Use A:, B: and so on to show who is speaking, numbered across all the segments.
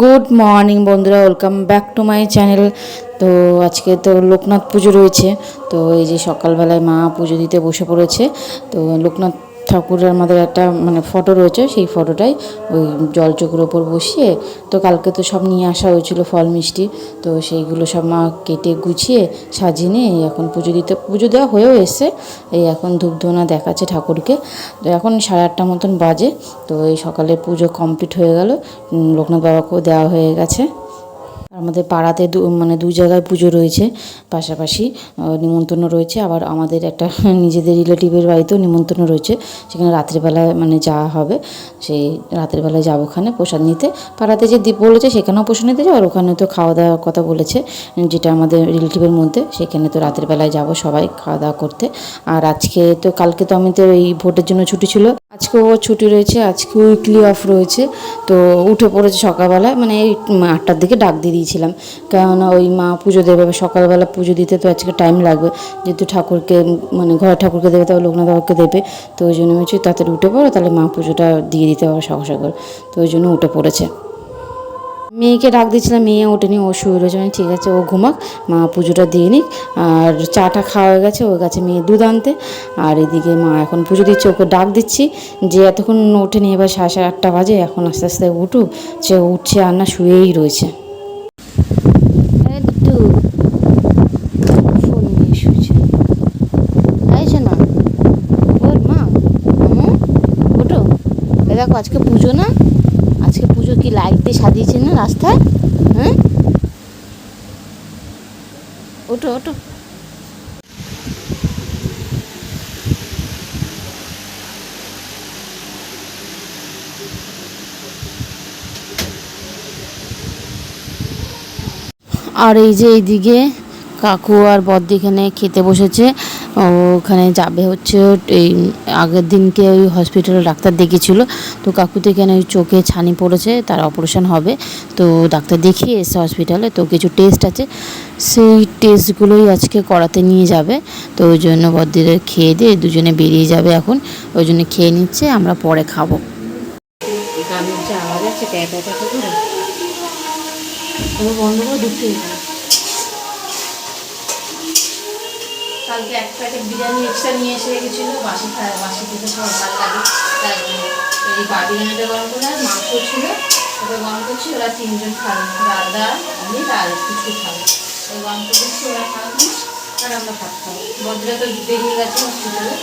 A: Good morning বন্ধুরা, welcome back to my channel. তো আজকে তো লোকনাথ পুজো রয়েছে, তো এই যে সকালবেলায় মা পুজো দিতে বসে পড়েছে, তো লোকনাথ ঠাকুরের আমাদের একটা মানে ফটো রয়েছে, সেই ফটোটাই ওই জলচোখের ওপর বসিয়ে, তো কালকে তো সব নিয়ে আসা হয়েছিল ফল মিষ্টি, তো সেইগুলো সব মা কেটে গুছিয়ে সাজিয়ে নিয়ে এখন পুজো দিতে, পুজো দেওয়া হয়েও এসছে, এই এখন ধূপধুনা দেখাচ্ছে ঠাকুরকে, তো এখন সাড়ে আটটা মতন বাজে, তো এই সকালে পুজো কমপ্লিট হয়ে গেল লোকনাথ বাবাকেও দেওয়া হয়ে গেছে। আমাদের পাড়াতে দু মানে দু জায়গায় পুজো রয়েছে, পাশাপাশি নিমন্ত্রণ রয়েছে, আবার আমাদের একটা নিজেদের রিলেটিভের বাড়িতেও নিমন্ত্রণ রয়েছে, সেখানে রাত্রিবেলায় মানে যাওয়া হবে, সেই রাতের বেলায় যাব ওখানে প্রসাদ নিতে, পাড়াতে যে দ্বীপ বলেছে সেখানেও প্রসাদ নিতে যাব, আর ওখানে তো খাওয়া দাওয়ার কথা বলেছে, যেটা আমাদের রিলেটিভের মধ্যে, সেখানে তো রাতের বেলায় যাব সবাই খাওয়া দাওয়া করতে, আর আজকে তো, কালকে তো আমি তো এই ভোটের জন্য ছুটি ছিল। আজকেও ছুটি রয়েছে আজকে উইকলি অফ রয়েছে। তো উঠে পড়েছে সকালবেলা মানে এই আটটার দিকে ডাক দিয়ে দিয়েছিলাম। কেননা ওই মা পুজো দেবে সকালবেলা পুজো দিতে তো আজকে টাইম লাগবে। যেহেতু ঠাকুরকে মানে ঘরে ঠাকুরকে দেবে, তাহলে লোকনাথ বাবাকে দেবে। তো ওই জন্য হচ্ছে তাড়াতাড়ি উঠে পড়ো, তাহলে মা পুজোটা দিয়ে দিতে হবে সকাল সকাল। তো ওই জন্য উঠে পড়েছে। মেয়েকে ডাক দিয়েছিলাম, মেয়ে ওঠেনি, ও শুয়ে রয়েছে। মানে ঠিক আছে, ও ঘুমাক, মা পুজোটা দিয়ে নিক। আর চাটা খাওয়া হয়ে গেছে, ও গেছে মেয়ে দুধ আনতে। আর এদিকে মা এখন পুজো দিচ্ছে, ওকে ডাক দিচ্ছি যে এতক্ষণ ওঠেনি, এবার সাড়ে সাড়ে আটটা বাজে, এখন আস্তে আস্তে উঠুক। সে উঠছে আর না, শুয়েই রয়েছে ফোন নিয়ে শুয়েছে আইছে না ওর মা মামু ওঠো এ দেখো আজকে পুজো না আজকে পুজো কি লাইট দিয়ে সাজিয়েছে না রাস্তায়? হ্যাঁ? ওঠো ওঠো। আর এই যে এইদিকে কাকু আর বদ্দি এখানে খেতে বসেছে। ওখানে যাবে হচ্ছে এই আগের দিনকে ওই হসপিটালে ডাক্তার দেখিয়েছিল। তো কাকু এখানে ওই চোখে ছানি পড়েছে, তার অপারেশন হবে। তো ডাক্তার দেখিয়ে এসে হসপিটালে তো কিছু টেস্ট আছে। সেই টেস্টগুলোই আজকে করাতে নিয়ে যাবে। তো ওই জন্য বদ্দিদের খেয়ে দিয়ে দুজনে বেরিয়ে যাবে এখন। ওই জন্য খেয়ে নিচ্ছে, আমরা পরে খাব। বন্ধ করে কালকে এক প্যাকেট বিরিয়ানি এক্সট্রা নিয়ে এসে রেখেছিল। বাসি বাসি খেতে সব ভালো লাগে তাই এই বা বিরিয়ানিটা গরম করে আর মাংস ছিল, ওটা গরম করছি, ওরা তিনজন খাবে। দাদা, আমি আর কিছু খাবে। ওই গরম করে দিচ্ছি, ওরা খাবে আর আমরা ভাত খাব। বদ্রা তো বেরিয়ে গেছে হসপিটালে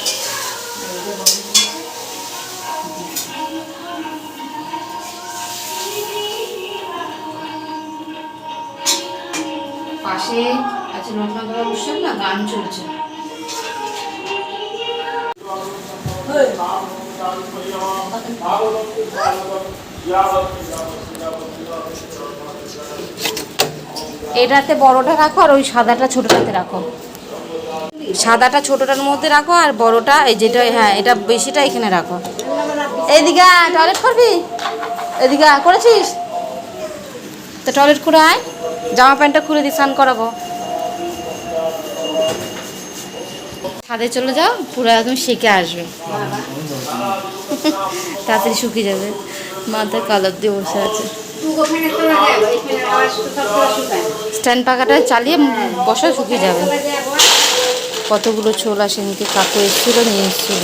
A: পাশে লোকনাথ বাবা বসছেন না, গান চলছে। এটাতে বড়টা রাখো আর ওই সাদাটা ছোটটাতে রাখো। সাদাটা ছোটটার মধ্যে রাখো আর বড়টা এই যেটা হ্যাঁ এটা বেশিটা এখানে রাখো। এইদিকে টয়লেট করবি? এদিকে করেছিস? তো টয়লেট করে আয়, জামা প্যান্টটা খুলে দিয়ে স্নান করাবো। ছাদে চলে যাও, পুরো একদম সেকে আসবে। তাড়াতাড়ি শুকিয়ে যাবে। মাথায় কালার দিয়ে বসে আছে। স্ট্যান্ড পাখাটা চালিয়ে বসা শুকিয়ে যাবে। কতগুলো ছোলা সেদিনকে কাকু এসেছিল, নিয়ে এসেছিল।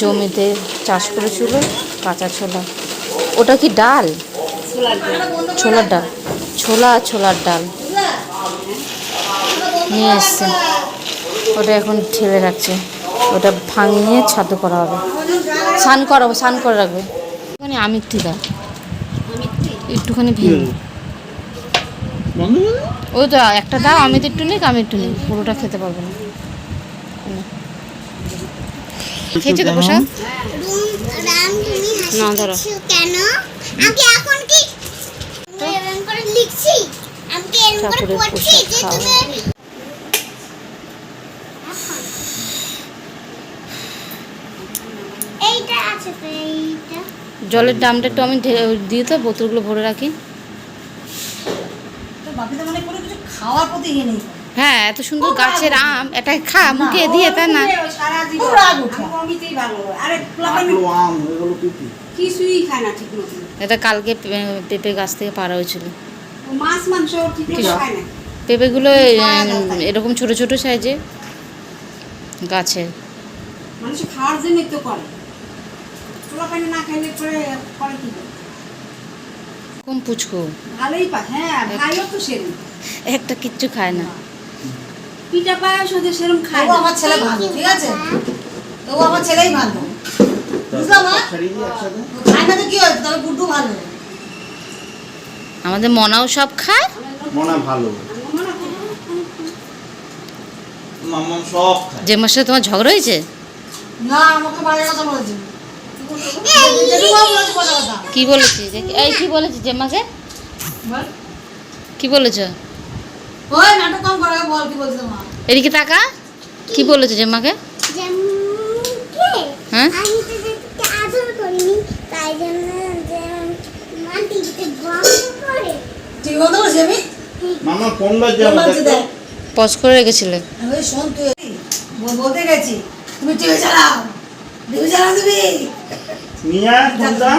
A: জমিতে চাষ করেছিল, কাঁচা ছোলা। ওটা কি ডাল? ছোলার ডাল। ছোলা ছোলার ডাল। নিয়ে এসছে। ওটা এখন ঠেলে রাখছে। ওটা ভাঙিয়ে ছাতু করা হবে। স্নান করাবো স্নান করে রাখবে। একটুখানি আমিত্তি দাও। একটুখানি ভেঙে ওই তো একটা দাও আমি তো একটু নিক আমি একটু নিই পুরোটা খেতে পারব না। খেয়েছো তো প্রসাদ? না, ধরো।
B: কেন আমি এখন কি? আমি এরকম করে লিখছি। আমি এরকম করে
A: ঠাকুরের
B: পড়ছি
A: প্রসাদ
B: যে তুমি এইটা আছে তো এইটা
A: জলের দামটা একটু আমি দিয়ে তো বোতলগুলো ভরে রাখি।
C: মানে ইয়ে নেই।
A: হ্যাঁ এত সুন্দর গাছের আম এটা খা মুখে দিয়ে তা না।
C: সারা জীবন রাগ উঠে। অমিতেই ভালো আরে পোলাপান
D: এগুলো আম এগুলো পিপি
C: কিছুই খায় না ঠিক মতো
A: এটা কালকে পেঁপে গাছ থেকে পাড়া হয়েছিল। পেঁপেগুলো। এরকম ছোট ছোট সাইজে গাছে।
C: মানুষ খাওয়ার জন্য তো করে। পোলা না খাইলে করে কি
A: কম পুচকু।
C: ভালোই পা হ্যাঁ ভাইও তো সেরম।
A: একটা কিচ্ছু খায় না।
C: পিঠা পায়েস ওদের সেরম খায় না।
D: আমার ছেলে ভালো ঠিক আছে? তবু আমার ছেলেই ভালো। বুঝলাম খায় না তো কি হয়েছে তবে গুড্ডু ভালো।
A: আমাদের মনাও সব খায়।
E: মনা ভালো। মাম্মাম সব খায়।
A: যে মাসে তোমার ঝগড়া হয়েছে?
D: না আমাকে বাইরের কথা বলেছে জেঠুমা বলেছে কথা কথা
A: কি বলেছি? দেখি এই কি বলেছি জেম্মাকে?
D: বল।
A: কি বলেছ?
D: ওই নাটক কম করে বল কি বলছে মা?
A: এদিকে তাকা। কি বলেছ জেম্মাকে? হ্যাঁ? পজ করে। রেখেছিলে।
D: শোন তুই বলতে গেছি। তুমি টিভি চালাও। টিভি চালাও তুমি।
E: মিয়া ফোনটা।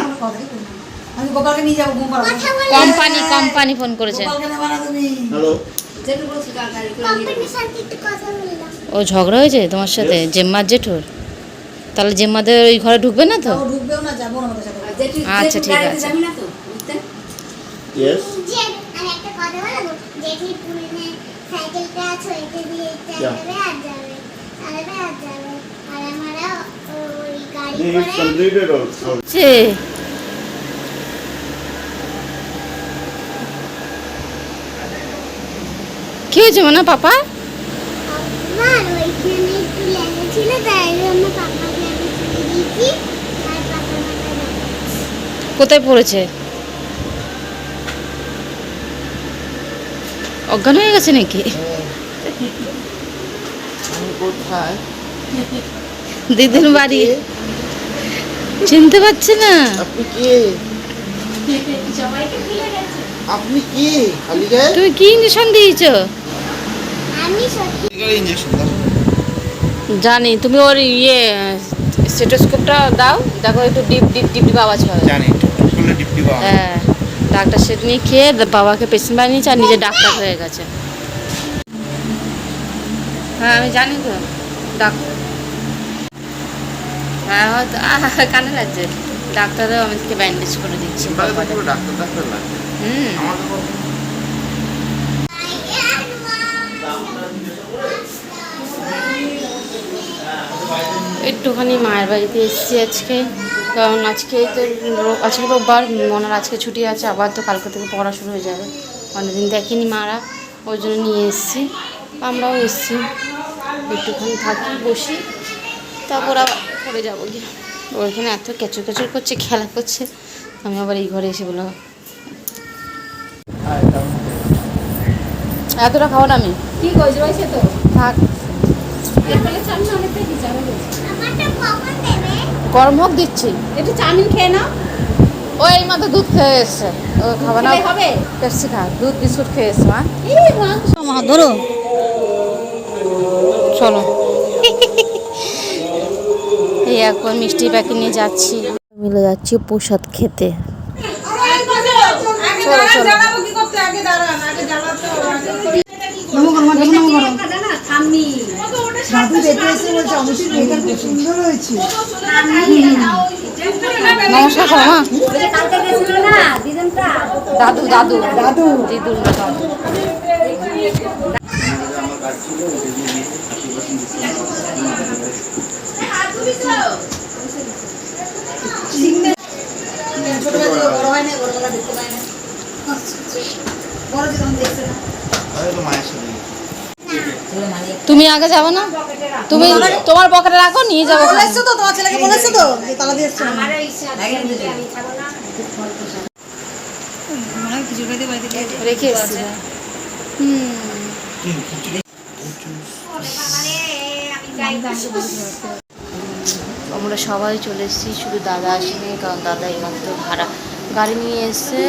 D: আমি গোপালকে নিয়ে যাব ঘুম পাড়াবো।
A: কোম্পানি কোম্পানি ফোন করেছে।
E: হ্যালো।
A: ও ঝগড়া হয়েছে তোমার সাথে? জেম্মার জেঠুর? তাহলে জেম্মাদের ওই ঘরে ঢুকবে না তো?
D: ঢুকবেও না যাব না
A: আচ্ছা, ঠিক আছে।
C: যাবি না তো বুঝতে?
E: ইয়েস
B: আমি একটা কথা বলব। যেটি পুরনে সাইকেলটা আছে দিয়ে চালাবে আর যাবে। আর যাবে আর আমরা
A: কি হয়েছে মনে পাপা
B: আমার ওইখানে একটু লেগেছিল তাই জন্য পাপাকে আমি ছুটি দিয়েছি আর পাপা?
A: কোথায় পড়েছে? অজ্ঞান হয়ে গেছে নাকি? দিদির বাড়ি। চিনতে পারছি না।
F: আপনি কে? আপনি কি? খালি গায়ে?
A: তুমি কি ইঞ্জেকশন দিয়েছ?
B: আমি সত্যি
F: ইঞ্জেকশন
A: জানি তুমি ওর ইয়ে স্টেটোস্কোপটা দাও দেখো একটু ডিপ ডিপ ডিপ ডিপ আওয়াজ হবে
F: জানি করলে ডিপটি পাওয়া
A: হ্যাঁ। ডাক্তার সেটা নিয়ে খেয়ে দা- বাবাকে পেশেন্ট বানিয়েছে আর নিজে ডাক্তার হয়ে গেছে। হ্যাঁ আমি জানি তো ডাক্তার হ্যাঁ হয়তো আহ, কানে লাগছে। ডাক্তারও আমাদেরকে ব্যান্ডেজ করে দিচ্ছে হুম। একটুখানি মায়ের বাড়িতে এসেছি আজকে। কারণ আজকে তো আজকে রোববার মনার আজকে ছুটি আছে আবার তো কালকে থেকে পড়া শুরু হয়ে যাবে। অনেকদিন দেখেনি মারা ওই জন্য নিয়ে এসেছি। আমরাও এসেছি। একটুখানি থাকি বসি। তারপর আবার পরে যাব গিয়ে? ওইখানে এত কেচর কেচর করছে খেলা করছে। আমি আবার এই ঘরে এসে বললাম এতটা খাব না আমি।
C: কি কইছ রয়েছে। তো
A: থাক গরম হোক দিচ্ছি।
C: একটু চাউমিন খেয়ে নাও।
A: ওই এই মাত্র দুধ খেয়ে এসছে। ও খাবে না।
C: হবে?
A: পেপসি খা। দুধ বিস্কুট খেয়ে এসছে মা।
D: মা ধরো।
A: চলো। একবার মিষ্টি প্যাকেট নিয়ে যাচ্ছি। মিলে যাচ্ছি প্রসাদ খেতে।
C: থাম্মি
D: দাদু দেখে এসে বলছে অবশ্যই মেয়েটা খুব সুন্দর হয়েছে
A: নমস্কার করো মা
C: কালকে গেছিল না দিদনটা
A: দাদু দাদু
D: দাদু
A: দিদুর না
D: ছোটবেলা বড় হয় না বড়বেলা দেখতে পায় না বড় যে দেখছে না
F: আমি তো মায়ের সাথে
A: তুমি আগে যাবে না? তুমি তোমার পকেটে রাখো নিয়ে যাব
D: বলে এসছো তো তোমার ছেলেকে বলেছ তো যে তালা দিয়ে এসছো। কিছু খাইতে বাড়িতে
A: রেখে এসছি। হুম। আমরা সবাই চলে এসেছি শুধু দাদা আসেনি কারণ দাদা এইমাত্র ভাড়া গাড়ি নিয়ে এসছে।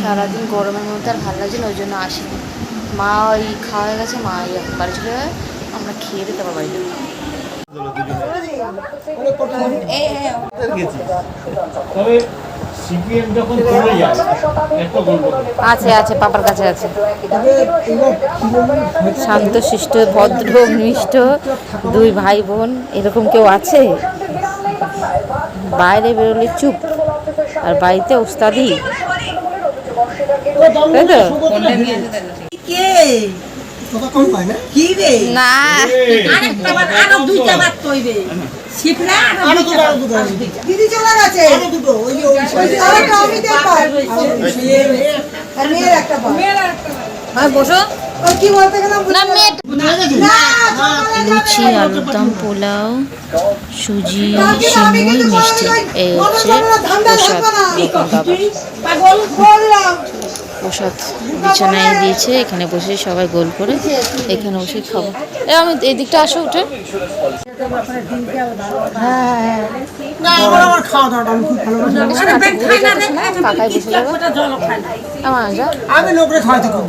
A: সারাদিন গরমের মধ্যে আর ভালো লাগছে না ওই জন্য আসেনি। মা ওই খাওয়া হয়ে গেছে মা এই এখন বাড়ি চলে আমরা খেয়ে দিতে তারপর বাড়ি যাব।
G: তবে সিপিএম যখন চলে যায় একটা গল্প
A: আছে আছে পাপার কাছে আছে। শান্ত শিষ্ট ভদ্র মিষ্ট দুই ভাই বোন এরকম কেউ আছে? বাইরে বেরোলে চুপ। আর বাড়িতে উস্তাদি তাই তো?
D: কে? কি রে?
A: না।
D: দিদি চলে গেছে। আরও মেয়ের একটা
A: লুচি আলুর দম পোলাও সুজি সিমুই মিষ্টি এই হচ্ছে প্রসাদ প্রসাদ বিছানায় দিয়েছে এখানে বসে সবাই গোল করে এখানে বসে খাব এ আমি এই দিকটা আসো উঠে
D: না আমি লোকরে খাওয়াতে খুব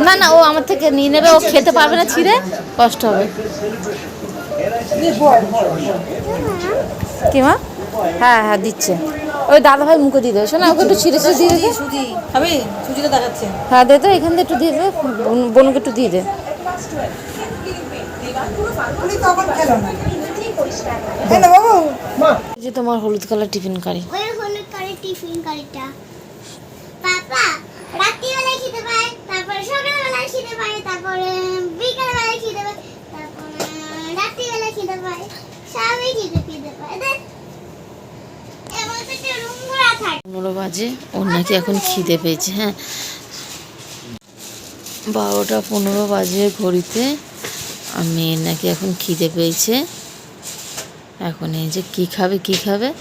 A: না না ও আমার থেকে নিয়ে নেবে ও খেতে পারবে না ছিঁড়ে কষ্ট হবে। কি মা? হ্যাঁ হ্যাঁ দিচ্ছে। ওই দাদা ভাই মুখে দিয়ে দেবে শোনা ওকে একটু ছিঁড়ে ছিঁড়ে দিয়ে দে।
D: সুজি খাবে সুজিটা দেখাচ্ছে।
A: হ্যাঁ দে তো এখান থেকে একটু দিয়ে দে বোন- বোনকে একটু দিয়ে দে।
D: উনি তখন খেলো না হ্যালো বাবু
A: যে তোমার হলুদ কালার টিফিন কারি।
B: ওই হলুদ কারি টিফিন কারিটা। পাপা রাত্রিবেলায় খেতে পায় তারপরে সকালবেলায় খেতে পায় তারপরে বিকালবেলায় খেতে পায় তারপরে রাত্রিবেলায় খেতে পায় সবই খেতে খেতে পায়। দেখ এবং থেকে রুমগুলা থাকে।
A: পনেরো বাজে ওর নাকি এখন খিদে পেয়েছে হ্যাঁ। বারোটা পনেরো বাজে ঘড়িতে। আমি নাকি এখন খিদে পেয়েছে। এখন এই যে কী খাবে কী খাবে?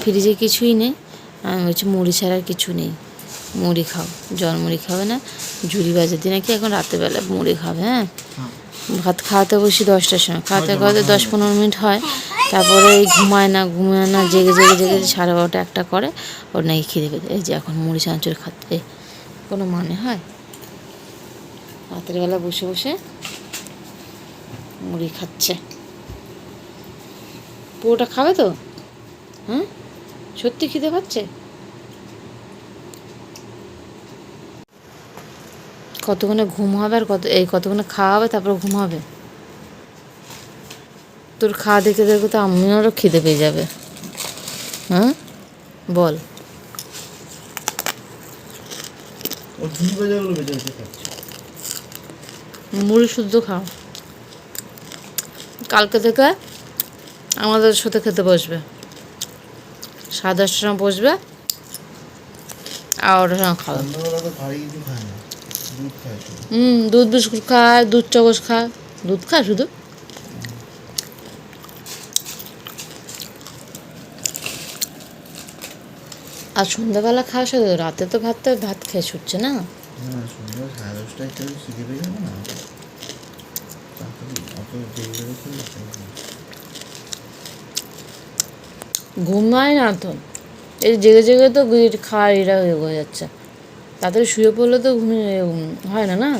A: ফ্রিজে কিছুই নেই। আমি বলছি মুড়ি ছাড়া আর কিছু নেই। মুড়ি খাও। জল মুড়ি খাবে না। ঝুড়ি বাজার দিয়ে নাকি এখন রাত্রেবেলা মুড়ি খাবে হ্যাঁ? ভাত খাওয়াতে বসি দশটার সময়। খাওয়াতে খাওয়াতে দশ পনেরো মিনিট। হয়। তারপরে এই ঘুমায় না ঘুমায় না জেগে জেগে জেগে সাড়ে বারোটা একটা করে। ওর নাকি খিদে পেতে এই যে এখন মুড়ি চাঁচুর খাচ্ছে। কোনো মানে হয়? রাতের বেলা বসে বসে মুড়ি খাচ্ছে। পুরোটা খাবে তো? হ্যাঁ সত্যি খিদে পাচ্ছে? কতক্ষণে ঘুম হবে আর কত এই কতক্ষণে খাওয়া হবে, তারপর ঘুম হবে? তোর খাওয়া দেখে দেখে তো আমিরও খিদে পেয়ে যাবে। হ্যাঁ বল। মুড়ি শুদ্ধ খাও। কালকে থেকে আমাদের সাথে খেতে বসবে। সাড়ে দশটার বসবে। আর খাবে। হুম, দুধ বিস্কুট খায়, দুধ চামচ খায়। দুধ খায় শুধু? আর সন্ধ্যাবেলা খাওয়া শুধু রাতে তো ভাত ভাত খেয়ে ছুটছে না?
E: না
A: ঘুমায় না তো। এই জেগে জেগে তো খাওয়ার এরা হয়ে যাচ্ছে। তাড়াতাড়ি শুয়ে পড়লে তো ঘুমিয়ে হয় না না?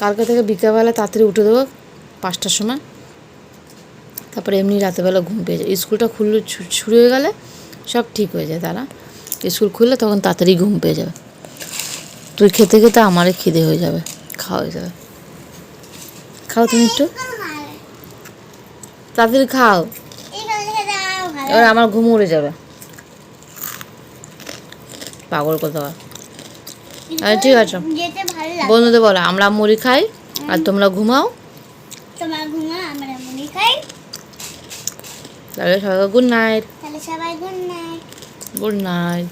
A: কালকে থেকে বিকালবেলা তাড়াতাড়ি উঠে দেবো পাঁচটার সময়। তারপরে এমনি রাতেরবেলা ঘুম পেয়ে যায়। স্কুলটা খুললে শুরু হয়ে গেলে সব ঠিক হয়ে যায় তারা। স্কুল খুললে তখন তাড়াতাড়ি ঘুম পেয়ে যাবে। তুই খেতে খেতে আমারই খিদে হয়ে যাবে খাওয়া হয়ে যাবে। খাও তুমি একটু। তাড়াতাড়ি খাও। এবার আমার ঘুম উড়ে যাবে। পাগল কথা আচ্ছা ঠিক আছে। বন্ধুদের বলো আমরা মুড়ি খাই আর তোমরা ঘুমাও।
B: তোমার ঘুমা আমরা মুড়ি খাই।
A: তাহলে সবাই গুড নাইট
B: তাহলে সবাই গুড নাইট
A: গুড নাইট